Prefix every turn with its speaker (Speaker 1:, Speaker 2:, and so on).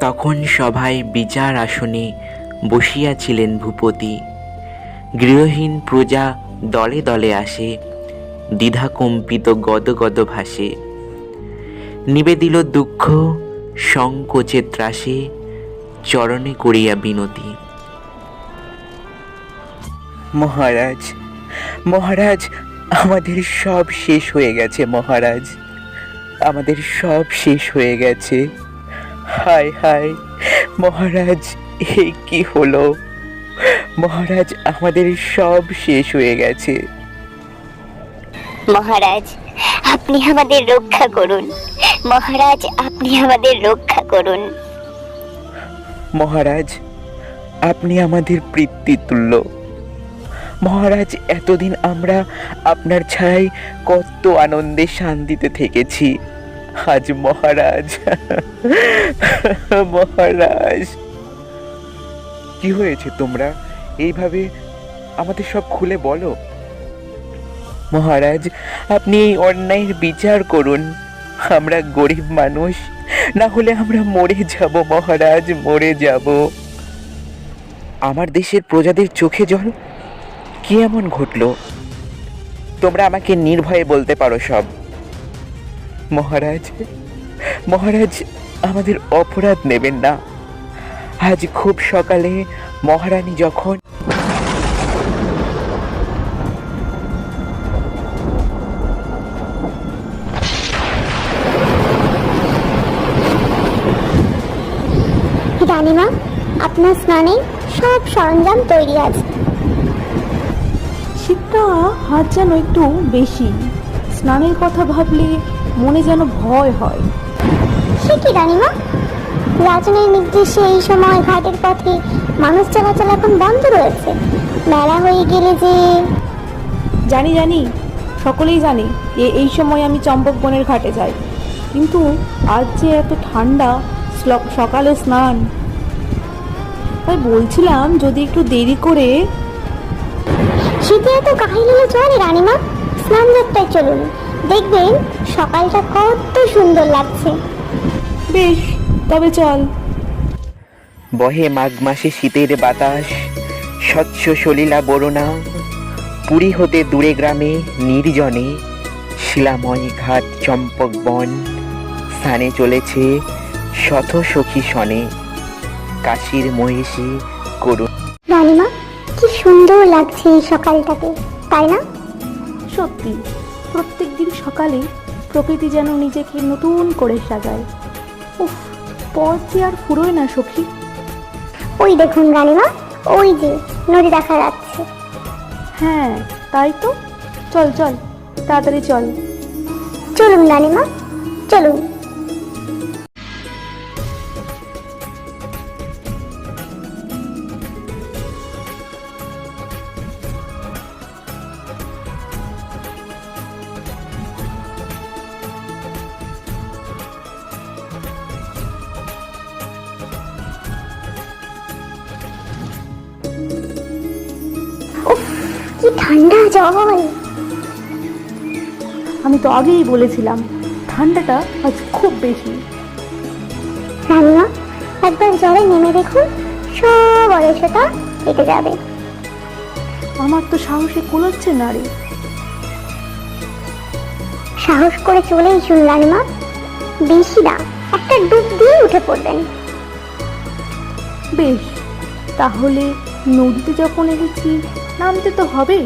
Speaker 1: তখন সভায় বিচার আসনে বসিয়াছিলেন ভূপতি। গৃহহীন প্রজা দলে দলে আসে, দ্বিধাকম্পিত গদগদ ভাসে। নিবেদিল দুঃখ, সংকোচে ত্রাসে চরণে করিয়া বিনতি।
Speaker 2: মহারাজ মহারাজ, আমাদের সব শেষ হয়ে গেছে মহারাজ। আমাদের সব শেষ হয়ে গেছে। হায় হায় মহারাজ এ কি হলো? মহারাজ আমাদের সব শেষ হয়ে গেছে।
Speaker 3: মহারাজ আপনি আমাদের রক্ষা করুন। মহারাজ আপনি আমাদের রক্ষা করুন।
Speaker 2: মহারাজ আপনি আমাদের তুল্য মহারাজ এতদিন আমরা আপনার ছায় কত আনন্দে শান্তিতে থেকেছি। আজ মহারাজ। মহারাজ। কি হয়েছে তোমরা? এইভাবে আমাদের সব খুলে বলো। মহারাজ, আপনি এই অন্যায়ের বিচার করুন। আমরা গরিব মানুষ। না হলে আমরা মরে যাব, মহারাজ, মরে যাব। আমার দেশের প্রজাদের চোখে জল? কি এমন ঘটলো? তোমরা আমাকে নির্ভয়ে বলতে পারো সব। মহারাজ মহারাজ আমাদের অপরাধ নেবেন না। আজ খুব সকালে মহারানী যখন
Speaker 3: রানীমা আপনার স্নানে সব সরঞ্জাম তৈরি আছে।
Speaker 4: শীতটা হাত যেন একটু বেশি। স্নানের কথা ভাবলে মনে যেন ভয় হয়।
Speaker 3: সে কি রানীমা? রাজনের নির্দেশে এই সময় ঘাটের পথে মানুষ চলাচল এখন বন্ধ রয়েছে। মেলা হয়ে গেলে যে
Speaker 4: জানি জানি সকলেই জানে যে এই সময় আমি চম্পক বনের ঘাটে যাই। কিন্তু আজ যে এত ঠান্ডা সকালে স্নান। তাই বলছিলাম যদি একটু দেরি করে
Speaker 3: শীতে এত কাহিল চলে রানীমা। স্নান যাত্রায় চলুন। দেখবেন সকালটা কত সুন্দর লাগছে।
Speaker 4: বেশ তবে চল।
Speaker 2: বহে মাঘ মাসে শীতের বাতাস স্বচ্ছ সলিলা বরণা পুরী হতে দূরে গ্রামে নির্জনে শিলাময় ঘাট চম্পক বন স্থানে চলেছে শত সখী সনে কাশীর মহিষী করুণ।
Speaker 3: রানীমা কি সুন্দর লাগছে এই সকালটাকে তাই না?
Speaker 4: সত্যি প্রত্যেক দিন সকালে প্রকৃতি যেন নিজেকে নতুন করে সাজায়। উফ পথ যে আর ফুরোয় না সখী।
Speaker 3: ওই দেখুন রানীমা ওই যে নদী দেখা যাচ্ছে।
Speaker 4: হ্যাঁ তাই তো। চল চল তাড়াতাড়ি চল।
Speaker 3: চলুন রানীমা চলুন। কি ঠান্ডা জল
Speaker 4: আমি তো আগেই বলেছিলাম ঠান্ডাটা আজ খুব বেশি।
Speaker 3: রানীমা একবার জলে নেমে দেখুন সব অলসতা কেটে যাবে।
Speaker 4: আমার তো সাহসে কুলোচ্ছে না রে।
Speaker 3: সাহস করে চলেই শুন রানীমা। বেশি না একটা ডুব দিয়ে উঠে পড়বেন।
Speaker 4: বেশ তাহলে নদীতে যখন এসেছি নামতে তো হবেই।